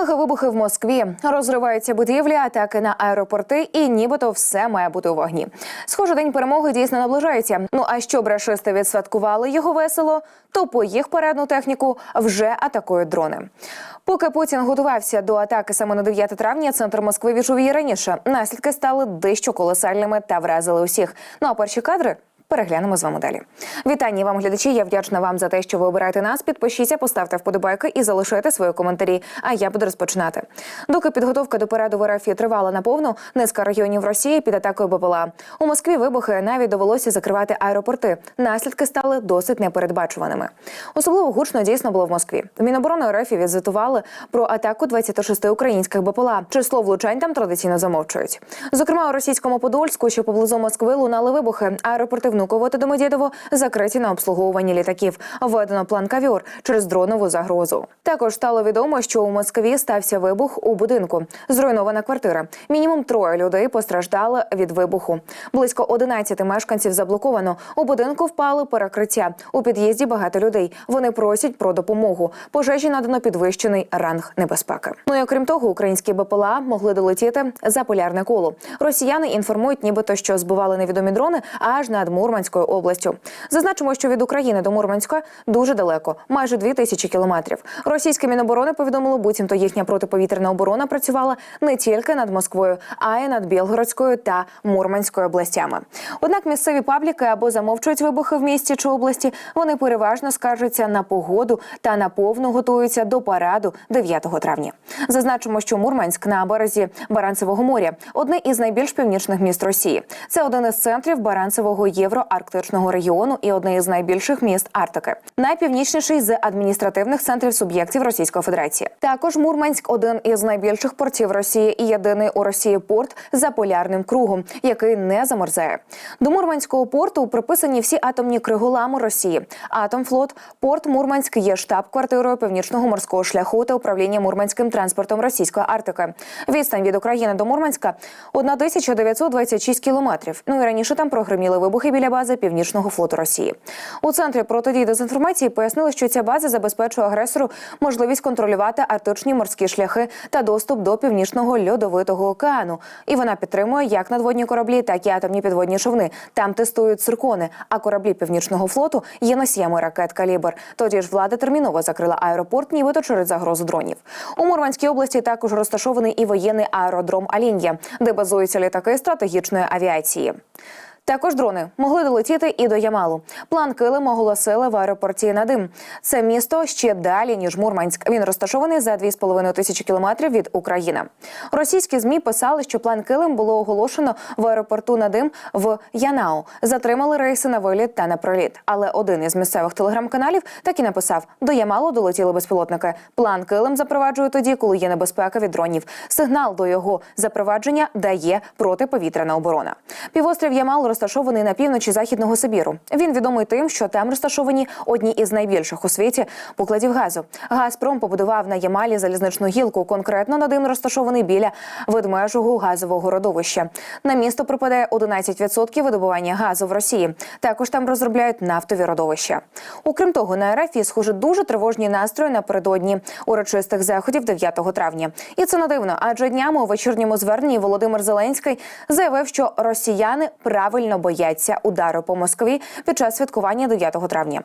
Мегавибухи в Москві розриваються будівлі, атаки на аеропорти, і нібито все має бути у вогні. Схоже, день перемоги дійсно наближається. Ну а щоб рашисти відсвяткували його весело, то по їх парадну техніку вже атакують дрони. Поки Путін готувався до атаки саме на 9 травня, центр Москви відчув її раніше. Наслідки стали дещо колосальними та вразили усіх. Ну а перші кадри Переглянемо з вами далі. Вітання вам, глядачі. Я вдячна вам за те, що ви обираєте нас. Підпишіться, поставте вподобайки і залишайте свої коментарі. А я буду розпочинати. Доки підготовка до параду в РФ тривала наповну, низка районів Росії під атакою БПЛА. У Москві вибухи навіть довелося закривати аеропорти. Наслідки стали досить непередбачуваними. Особливо гучно дійсно було в Москві. Міноборони РФ відзвітували про атаку 26 українських БПЛА. Число влучань там традиційно замовчують. Зокрема, у російському Подольську, що поблизу Москви лунали вибухи. Аеропорти в Внуково та Домодєдово закриті на обслуговування літаків. Введено план кавіор через дронову загрозу. Також стало відомо, що у Москві стався вибух у будинку. Зруйнована квартира. Мінімум троє людей постраждали від вибуху. Близько 11 мешканців заблоковано. У будинку впали перекриття. У під'їзді багато людей. Вони просять про допомогу. Пожежі надано підвищений ранг небезпеки. Ну і окрім того, українські БПЛА могли долетіти за полярне коло. Росіяни інформують, нібито що збивали невідомі дрони аж над Мурманською областю. Зазначимо, що від України до Мурманська дуже далеко, майже дві тисячі кілометрів. Російське міноборони повідомило, буцімто їхня протиповітряна оборона працювала не тільки над Москвою, а й над Білгородською та Мурманською областями. Однак місцеві пабліки або замовчують вибухи в місті чи області, вони переважно скаржаться на погоду та наповну готуються до параду 9 травня. Зазначимо, що Мурманськ на березі Баранцевого моря одне із найбільш північних міст Росії. Це один із центрів Баранцевого євроарктичного регіону і одне із найбільших міст Арктики, найпівнічніший з адміністративних центрів суб'єктів Російської Федерації. Також Мурманськ один із найбільших портів Росії і єдиний у Росії порт за полярним кругом, який не замерзає. До Мурманського порту приписані всі атомні криголами Росії. Атомфлот, порт Мурманськ є штаб-квартирою північного морського шляху та управління мурманським транспортом російської Арктики. Відстань від України до Мурманська 1926 кілометрів. Ну і раніше там прогреміли вибухи біля бази Північного флоту Росії. У центрі протидії дезінформації пояснили, що ця база забезпечує агресору можливість контролювати арктичні морські шляхи та доступ до північного льодовитого океану. І вона підтримує як надводні кораблі, так і атомні підводні човни. Там тестують циркони. А кораблі північного флоту є носіями ракет калібр. Тоді ж влада терміново закрила аеропорт, нібито через загрозу дронів. У Мурманській області також розташований і воєнний аеродром Алін'я, де базуються літаки стратегічної авіації. Також дрони могли долетіти і до Ямалу. План Килим оголосили в аеропорті Надим. Це місто ще далі ніж Мурманськ. Він розташований за 2,5 тисячі кілометрів від України. Російські змі писали, що план Килим було оголошено в аеропорту Надим в Янау. Затримали рейси на виліт та на проліт. Але один із місцевих телеграм-каналів так і написав: до Ямалу долетіли безпілотники. План Килим запроваджує тоді, коли є небезпека від дронів. Сигнал до його запровадження дає протиповітряна оборона. Півострів Ямал розташований на півночі західного Сибіру. Він відомий тим, що там розташовані одні із найбільших у світі покладів газу. Газпром побудував на Ямалі залізничну гілку. Конкретно Надим розташований біля ведмежого газового родовища. На місто припадає 11% видобування газу в Росії. Також там розробляють нафтові родовища. Окрім того, на РФ схоже дуже тривожні настрої напередодні урочистих заходів 9 травня. І це не дивно, адже днями у вечірньому зверненні Володимир Зеленський заявив, що росіяни правильно бояться удару по Москві під час святкування 9 травня.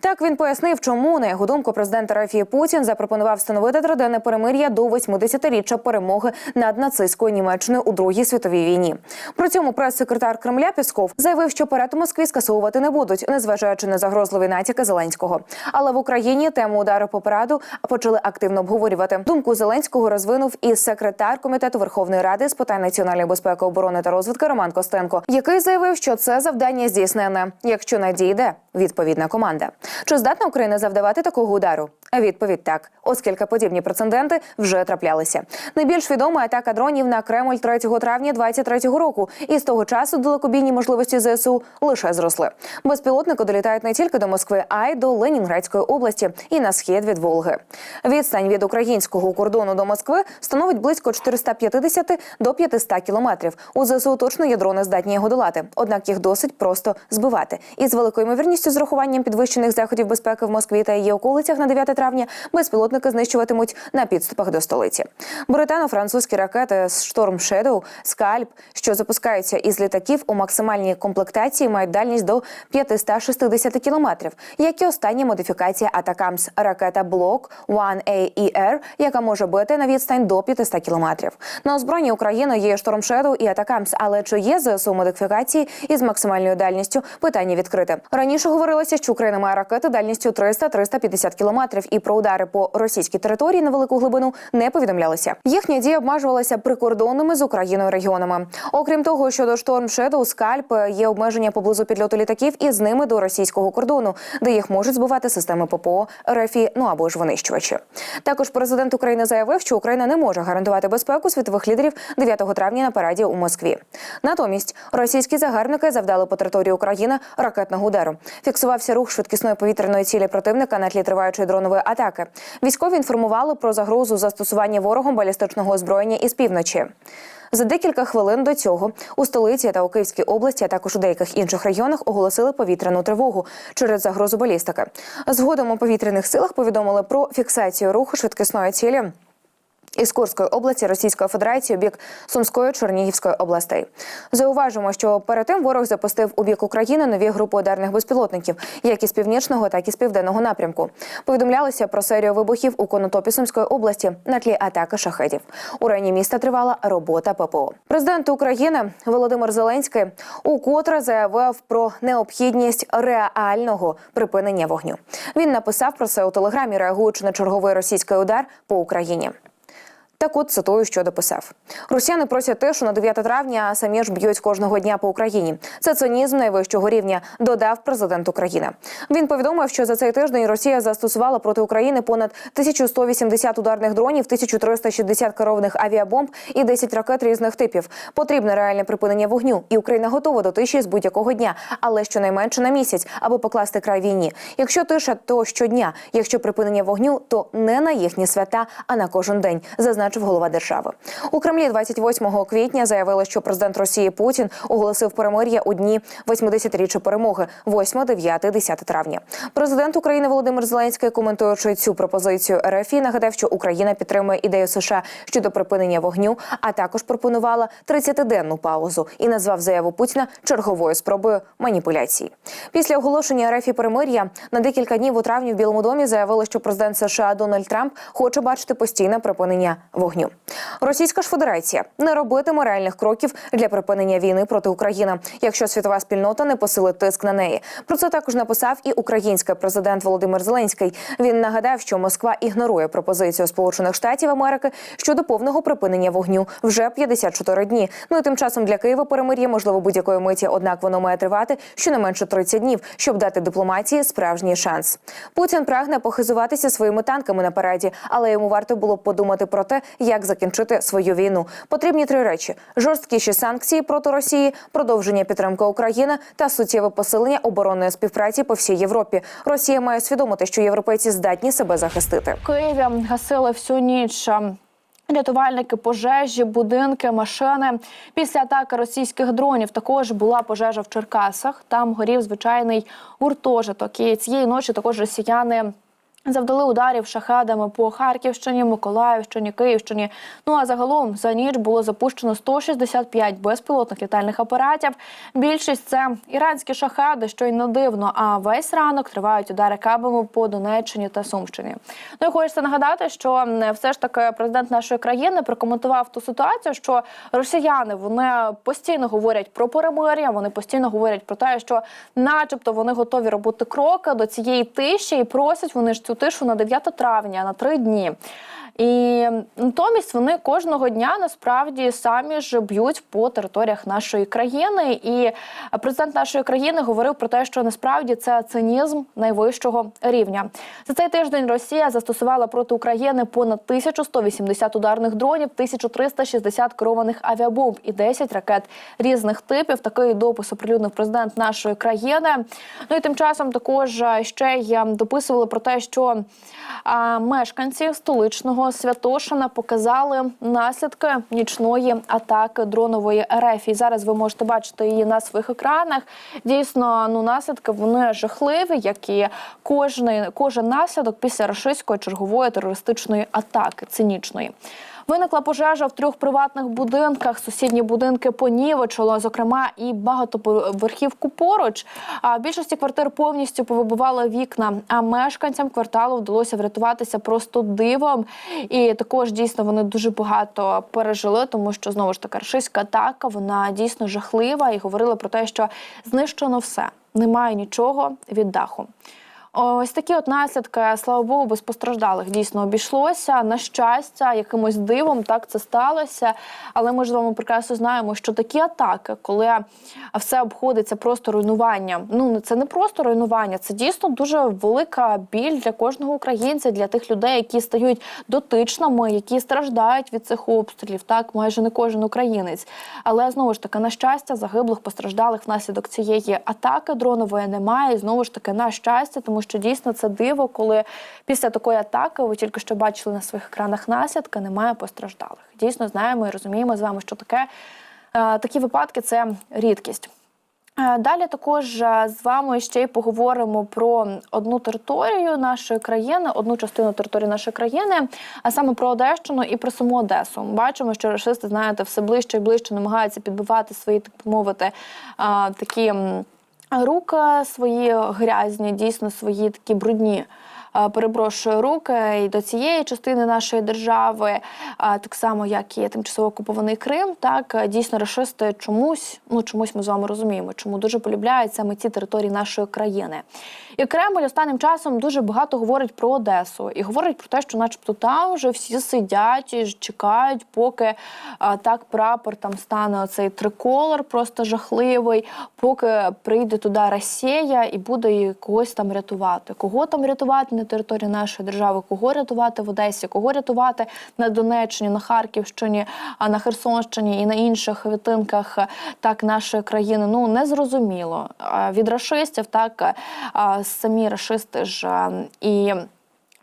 Так він пояснив, чому на його думку президент Рафії Путін запропонував встановити триденне перемир'я до 80-річчя перемоги над нацистською Німеччиною у Другій світовій війні. При цьому прес-секретар Кремля Пісков заявив, що парад у Москві скасовувати не будуть, незважаючи на загрозливі натяки Зеленського. Але в Україні тему удару по параду почали активно обговорювати. Думку Зеленського розвинув і секретар комітету Верховної Ради з питань національної безпеки, оборони та розвитки Роман Костенко, який заявив, що це завдання здійснене, якщо надійде відповідна команда. Чи здатна Україна завдавати такого удару? Відповідь так, оскільки подібні прецеденти вже траплялися. Найбільш відома атака дронів на Кремль 3 травня 23 року, і з того часу далекобійні можливості ЗСУ лише зросли. Безпілотники долітають не тільки до Москви, а й до Ленінградської області і на схід від Волги. Відстань від українського кордону до Москви становить близько 450 до 500 кілометрів. У ЗСУ точно є дрони здатні його долати, однак їх досить просто збивати. І з великою ймовірністю з урахуванням підвищених заходів безпеки в Москві та її околицях на 9 травня безпілотники знищуватимуть на підступах до столиці. Британо-французькі ракети Шторм Shadow, Скальп, що запускаються із літаків у максимальній комплектації, мають дальність до 560 кілометрів, як і остання модифікація Атакамс ракета Блок 1AER, яка може бити на відстань до 500 кілометрів. На озброєнні України є Шторм Shadow і Атакамс, але чи є ЗСУ модифікації із максимальною дальністю? Питання відкрите. Раніше говорилося, що Україна має ракети дальністю 300-350 кілометрів, і про удари по російській території на велику глибину не повідомлялося. Їхня дія обмежувалася прикордонними з Україною регіонами. Окрім того, щодо шторм Shadow, скальп є обмеження поблизу підльоту літаків і з ними до російського кордону, де їх можуть збивати системи ППО, РФІ, ну або ж винищувачі. Також президент України заявив, що Україна не може гарантувати безпеку світових лідерів 9 травня на параді у Москві. Натомість російські загарбники завдали по території України ракетного удару. Фіксувався рух швидкісної повітряної цілі противника на тлі триваючої дронової атаки. Військові інформували про загрозу застосування ворогом балістичного озброєння із півночі. За декілька хвилин до цього у столиці та у Київській області, а також у деяких інших районах оголосили повітряну тривогу через загрозу балістики. Згодом у повітряних силах повідомили про фіксацію руху швидкісної цілі. Із Курської області Російської Федерації у бік Сумської Чернігівської областей. Зауважимо, що перед тим ворог запустив у бік України нові групи ударних безпілотників, як із північного, так і з південного напрямку. Повідомлялося про серію вибухів у Конотопі Сумської області на тлі атаки шахедів. У районі міста тривала робота ППО. Президент України Володимир Зеленський укотре заявив про необхідність реального припинення вогню. Він написав про це у телеграмі, реагуючи на черговий російський удар по Україні. Так от цитую, що дописав. Росіяни просять тишу на 9 травня, а самі ж б'ють кожного дня по Україні. Це цинізм найвищого рівня, додав президент України. Він повідомив, що за цей тиждень Росія застосувала проти України понад 1180 ударних дронів, 1360 керованих авіабомб і 10 ракет різних типів. Потрібне реальне припинення вогню, і Україна готова до тиші з будь-якого дня, але щонайменше на місяць, аби покласти край війні. Якщо тиша, то щодня. Якщо припинення вогню, то не на їхні свята, а на кожен день. Зазначив голова держави. У Кремлі 28 квітня заявили, що президент Росії Путін оголосив перемир'я у дні 80-річчя перемоги 8, 9, 10 травня. Президент України Володимир Зеленський, коментуючи цю пропозицію РФІ, нагадав, що Україна підтримує ідею США щодо припинення вогню, а також пропонувала 30-денну паузу і назвав заяву Путіна черговою спробою маніпуляції. Після оголошення РФІ перемир'я на декілька днів у травні в Білому домі заявили, що президент США Дональд Трамп хоче бачити постійне припинення вогню. Російська ж Федерація не робитиме реальних кроків для припинення війни проти України, якщо світова спільнота не посилить тиск на неї. Про це також написав і український президент Володимир Зеленський. Він нагадав, що Москва ігнорує пропозицію Сполучених Штатів Америки щодо повного припинення вогню вже 54 дні. Ну і тим часом для Києва перемир'я можливо будь-якої миті, однак воно має тривати щонайменше 30 днів, щоб дати дипломатії справжній шанс. Путін прагне похизуватися своїми танками на параді, але йому варто було б подумати про те, як закінчити свою війну. Потрібні три речі: жорсткіші санкції проти Росії, продовження підтримки України та суттєве посилення оборонної співпраці по всій Європі. Росія має усвідомити, що європейці здатні себе захистити. Києві гасили всю ніч. Рятувальники, пожежі, будинки, машини. Після атаки російських дронів також була пожежа в Черкасах. Там горів звичайний гуртожиток. І цієї ночі також росіяни. Завдали ударів шахедами по Харківщині, Миколаївщині, Київщині. Ну а загалом за ніч було запущено 165 безпілотних літальних апаратів. Більшість це іранські шахеди, що й не дивно. А весь ранок тривають удари кабами по Донеччині та Сумщині. Ну і хочеться нагадати, що м, все ж таки президент нашої країни прокоментував ту ситуацію, що росіяни вони постійно говорять про перемир'я. Вони постійно говорять про те, що, начебто, вони готові робити кроки до цієї тиші, і просять вони ж цю тишу на 9 травня на три дні. І натомість вони кожного дня насправді самі ж б'ють по територіях нашої країни. І президент нашої країни говорив про те, що насправді це цинізм найвищого рівня. За цей тиждень Росія застосувала проти України понад 1180 ударних дронів, 1360 керованих авіабомб і 10 ракет різних типів. Такий допис оприлюднив президент нашої країни. Ну і тим часом також ще й дописували про те, що а, мешканці столичного місто Святошина показали наслідки нічної атаки дронової РФ. І зараз ви можете бачити її на своїх екранах. Дійсно, ну наслідки вони жахливі, як і кожний кожен наслідок після рашистської чергової терористичної атаки цинічної. Виникла пожежа в трьох приватних будинках. Сусідні будинки понівечило, зокрема, і багатоповерхівку поруч. А більшості квартир повністю повибивали вікна. А мешканцям кварталу вдалося врятуватися просто дивом. І також дійсно вони дуже багато пережили, тому що знову ж таки рашистська атака вона дійсно жахлива. І говорили про те, що знищено все, немає нічого від даху. Ось такі от наслідки, слава Богу, без постраждалих дійсно обійшлося. На щастя, якимось дивом так це сталося. Але ми ж вами прекрасно знаємо, що такі атаки, коли все обходиться просто руйнуванням. Ну це не просто руйнування, це дійсно дуже велика біль для кожного українця, для тих людей, які стають дотичними, які страждають від цих обстрілів. Так, майже не кожен українець. Але знову ж таки, на щастя, загиблих постраждалих внаслідок цієї атаки дронової немає. І знову ж таки, на щастя, тому що дійсно це диво, коли після такої атаки ви тільки що бачили на своїх екранах наслідки, немає постраждалих. Дійсно знаємо і розуміємо з вами, що таке е, такі випадки це рідкість. Е, Далі також е, з вами ще й поговоримо про одну територію нашої країни, одну частину території нашої країни, а саме про Одещину і про саму Одесу. Бачимо, що рашисти, знаєте, все ближче і ближче намагаються підбивати свої, так мовити, такі руки свої грязні, дійсно свої такі брудні. Е, Перепрошую руки і до цієї частини нашої держави, е, так само як і тимчасово окупований Крим. Так е, дійсно рашисти чомусь, ну чомусь ми з вами розуміємо, чому дуже полюбляють саме ці території нашої країни. І Кремль останнім часом дуже багато говорить про Одесу і говорить про те, що, начебто, там вже всі сидять і чекають, поки так прапор там стане оцей триколор, просто жахливий, поки прийде туди Росія і буде когось там рятувати. Кого там рятувати на території нашої держави, кого рятувати в Одесі, кого рятувати на Донеччині, на Харківщині, а на Херсонщині і на інших відтинках е, так нашої країни. Ну не зрозуміло. Від рашистів так самі рашисти ж і.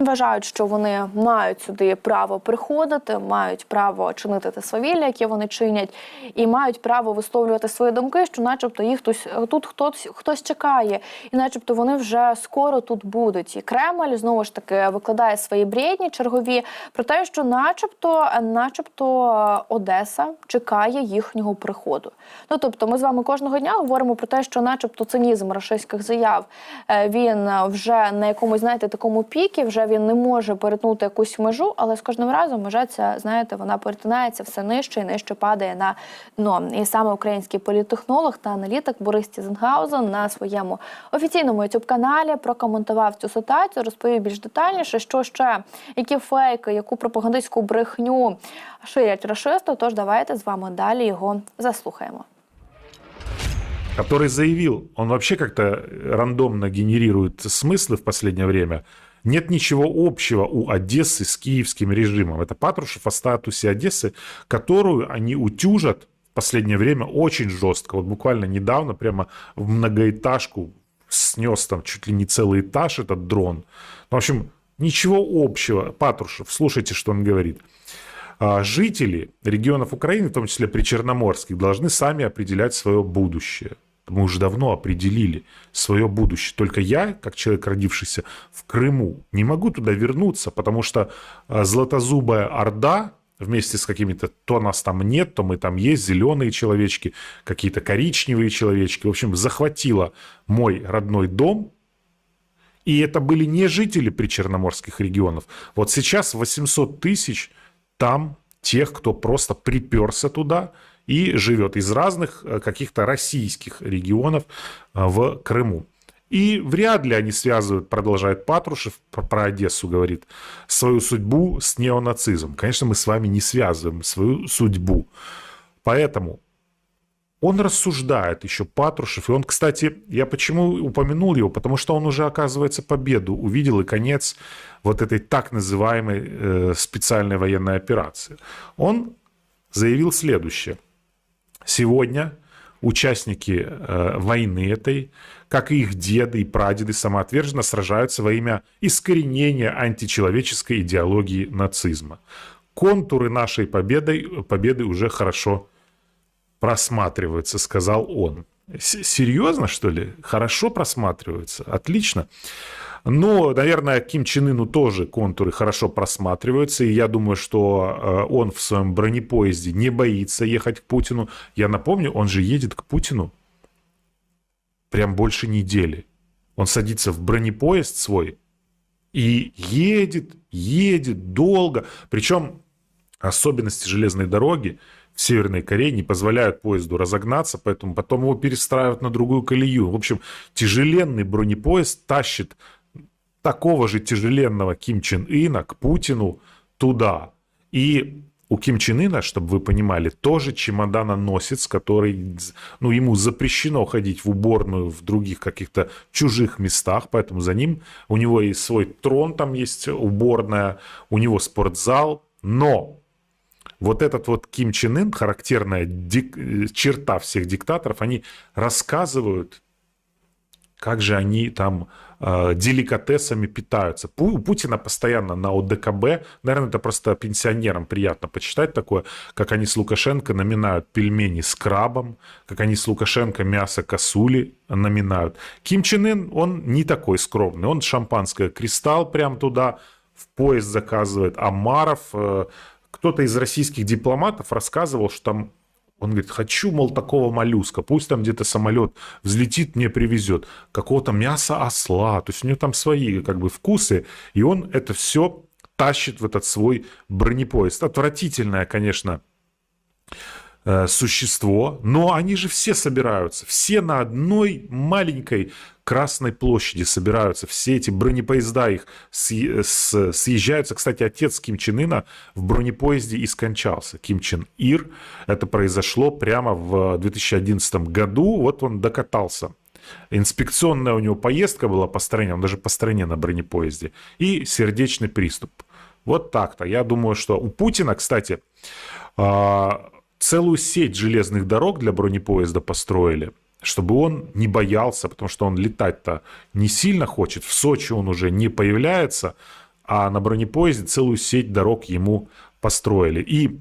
Вважають, що вони мають сюди право приходити, мають право чинити те свавілля, яке вони чинять, і мають право висловлювати свої думки, що, начебто, їх хтось тут хтось хтось чекає, і, начебто, вони вже скоро тут будуть. І Кремль знову ж таки викладає свої бредні чергові про те, що, начебто, начебто, Одеса чекає їхнього приходу. Ну тобто, ми з вами кожного дня говоримо про те, що, начебто, цинізм рашистських заяв е, він вже на якомусь, знаєте, такому пікі, вже він не може перетнути якусь межу, але з кожним разом межа ця, знаєте, вона перетинається все нижче і нижче падає на дно. І саме український політтехнолог та аналітик Борис Тізенгаузен на своєму офіційному youtube каналі прокоментував цю ситуацію, розповів більш детальніше, що ще які фейки, яку пропагандистську брехню ширять рашисти. Тож давайте з вами далі його заслухаємо. который заявил, он вообще как-то рандомно генерирует смыслы в последнее время. Нет ничего общего у Одессы с киевским режимом. Это Патрушев о статусе Одессы, которую они утюжат в последнее время очень жестко. Вот буквально недавно прямо в многоэтажку снес там чуть ли не целый этаж этот дрон. Ну, в общем, ничего общего. Патрушев, слушайте, что он говорит. А, Жители регионов Украины, в том числе причерноморских, должны сами определять свое будущее. Мы уже давно определили свое будущее. Только я, как человек, родившийся в Крыму, не могу туда вернуться, потому что а, златозубая Орда вместе с какими-то, то нас там нет, то мы там есть, зеленые человечки, какие-то коричневые человечки, в общем, захватила мой родной дом, и это были не жители причерноморских регионов. Вот сейчас 800 тысяч там тех, кто просто приперся туда и живет из разных э, каких-то российских регионов э, в Крыму. И вряд ли они связывают, продолжает Патрушев, про, Одессу говорит, свою судьбу с неонацизмом. Конечно, мы с вами не связываем свою судьбу. Поэтому он рассуждает еще Патрушев, и он, кстати, я почему упомянул его, потому что он уже, оказывается, победу увидел и конец вот этой так называемой э, специальной военной операции. Он заявил следующее. Сегодня участники э, войны этой, как и их деды и прадеды самоотверженно сражаются во имя искоренения античеловеческой идеологии нацизма. Контуры нашей победы, победы уже хорошо просматриваются, сказал он. С- Серьезно, что ли? Хорошо просматриваются. Отлично. Но, наверное, Ким Чен Ыну тоже контуры хорошо просматриваются. И я думаю, что э, он в своем бронепоезде не боится ехать к Путину. Я напомню, он же едет к Путину прям больше недели. Он садится в бронепоезд свой и едет, едет долго. Причем особенности железной дороги в Северной Корее не позволяют поезду разогнаться, поэтому потом его перестраивают на другую колею. В общем, тяжеленный бронепоезд тащит такого же тяжеленного Ким Чен Ына к Путину туда. И у Ким Чен Ына, чтобы вы понимали, тоже чемоданоносец, который, ну, ему запрещено ходить в уборную в других каких-то чужих местах, поэтому за ним у него и свой трон, там есть уборная, у него спортзал, но вот этот вот Ким Чен Ын, характерная дик- черта всех диктаторов, они рассказывают, как же они там деликатесами питаются. У Путина постоянно на ОДКБ, наверное, это просто пенсионерам приятно почитать такое, как они с Лукашенко наминают пельмени с крабом, как они с Лукашенко мясо косули наминают. Ким Чен Ын, он не такой скромный, он шампанское кристалл прям туда в поезд заказывает. Амаров, э, кто-то из российских дипломатов рассказывал, что там он говорит, хочу, мол, такого моллюска, пусть там где-то самолет взлетит, мне привезет. Какого-то мяса осла, то есть у него там свои как бы вкусы, и он это все тащит в этот свой бронепоезд. Отвратительное, конечно, э, существо, но они же все собираются, все на одной маленькой Красной площади собираются, все эти бронепоезда их съезжаются. Кстати, отец Ким Чен Ына в бронепоезде и скончался. Ким Чен Ир. Это произошло прямо в 2011 году. Вот он докатался. Инспекционная у него поездка была по стране, он даже по стране на бронепоезде. И сердечный приступ. Вот так-то. Я думаю, что у Путина, кстати, а, целую сеть железных дорог для бронепоезда построили, чтобы он не боялся, потому что он летать-то не сильно хочет. В Сочи он уже не появляется, а на бронепоезде целую сеть дорог ему построили. И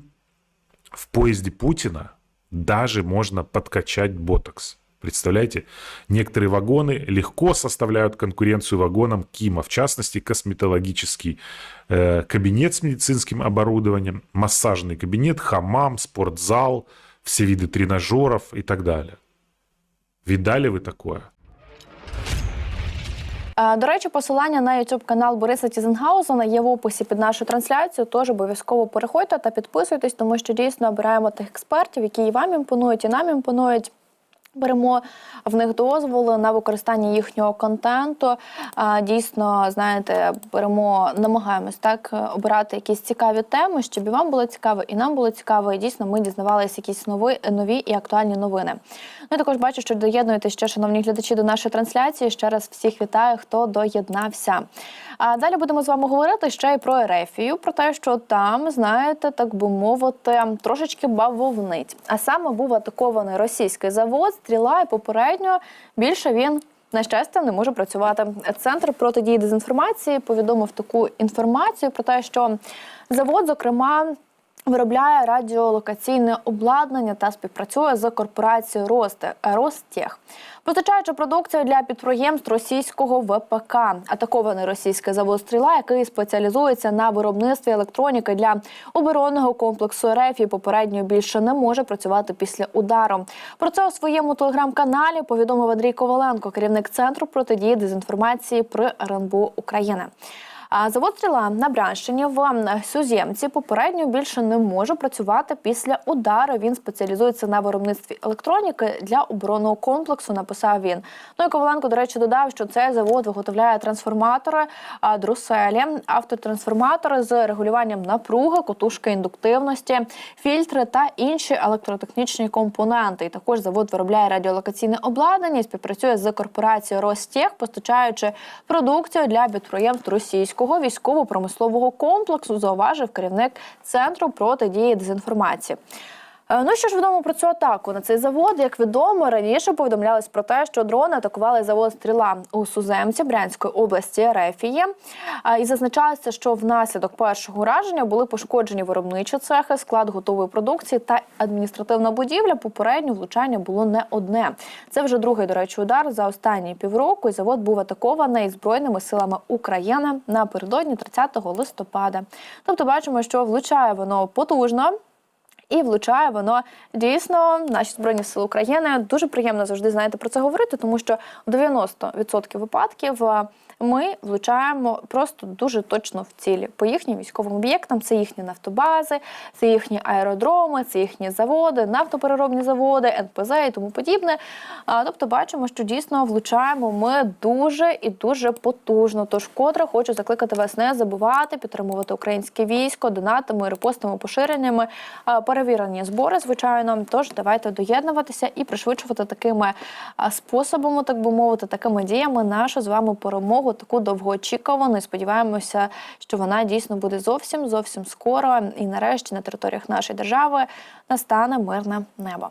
в поезде Путина даже можно подкачать ботокс. Представляете? Некоторые вагоны легко составляют конкуренцию вагонам Кима, в частности, косметологический э, кабинет с медицинским оборудованием, массажный кабинет, хамам, спортзал, все виды тренажеров и так далее. Видали вы такое? Е, До речі, посилання на youtube канал Бориса Тізенгаузена є в описі під нашу трансляцію. Тож обов'язково переходьте та підписуйтесь, тому що дійсно обираємо тих експертів, які і вам імпонують, і нам імпонують. Беремо в них дозволи на використання їхнього контенту. Дійсно, знаєте, беремо, намагаємось так обирати якісь цікаві теми, щоб і вам було цікаво, і нам було цікаво. І дійсно ми дізнавалися якісь нові, нові і актуальні новини. Ну і також бачу, що доєднуєтесь ще, шановні глядачі, до нашої трансляції. Ще раз всіх вітаю, хто доєднався. А далі будемо з вами говорити ще й про Ерефію, про те, що там, знаєте, так би мовити, трошечки бавовнить. А саме був атакований російський завод, стріла, і попередньо більше він. На щастя, не може працювати. Центр протидії дезінформації повідомив таку інформацію про те, що завод, зокрема, виробляє радіолокаційне обладнання та співпрацює з корпорацією Росте Ростех, постачаючи продукцію для підприємств російського ВПК. Атакований російський завод стріла, який спеціалізується на виробництві електроніки для оборонного комплексу РФ і попередньо більше не може працювати після удару. Про це у своєму телеграм-каналі повідомив Андрій Коваленко, керівник центру протидії дезінформації при РНБО України. А завод стріла на Брянщині в Сюзємці попередньо більше не може працювати після удару. Він спеціалізується на виробництві електроніки для оборонного комплексу. Написав він. Ну і Коваленко, до речі, додав, що цей завод виготовляє трансформатори, друселі, автотрансформатори з регулюванням напруги, котушки індуктивності, фільтри та інші електротехнічні компоненти. І також завод виробляє радіолокаційне обладнання і співпрацює з корпорацією Ростех, постачаючи продукцію для підприємств російського військово-промислового комплексу, зауважив керівник центру протидії дезінформації. Е, Ну що ж відомо про цю атаку на цей завод? Як відомо, раніше повідомлялось про те, що дрони атакували завод стріла у Суземці Брянської області Рефії. І зазначалося, що внаслідок першого ураження були пошкоджені виробничі цехи, склад готової продукції та адміністративна будівля. Попередньо влучання було не одне. Це вже другий, до речі, удар за останні півроку. І завод був атакований збройними силами України напередодні 30 листопада. Тобто, бачимо, що влучає воно потужно. І влучає воно дійсно наші збройні сили України. Дуже приємно завжди знаєте про це говорити, тому що в 90% випадків е, ми влучаємо просто дуже точно в цілі по їхнім військовим об'єктам. Це їхні нафтобази, це їхні аеродроми, це їхні заводи, нафтопереробні заводи, НПЗ і тому подібне. Тобто, бачимо, що дійсно влучаємо ми дуже і дуже потужно. Тож, котре хочу закликати вас не забувати підтримувати українське військо, донатами, репостами, поширеннями, перевірені збори, звичайно. Тож давайте доєднуватися і пришвидшувати такими способами, так би мовити, такими діями нашу з вами перемогу, таку довгоочікувану. І сподіваємося, що вона дійсно буде зовсім зовсім скоро. І нарешті на територіях нашої держави настане мирне небо.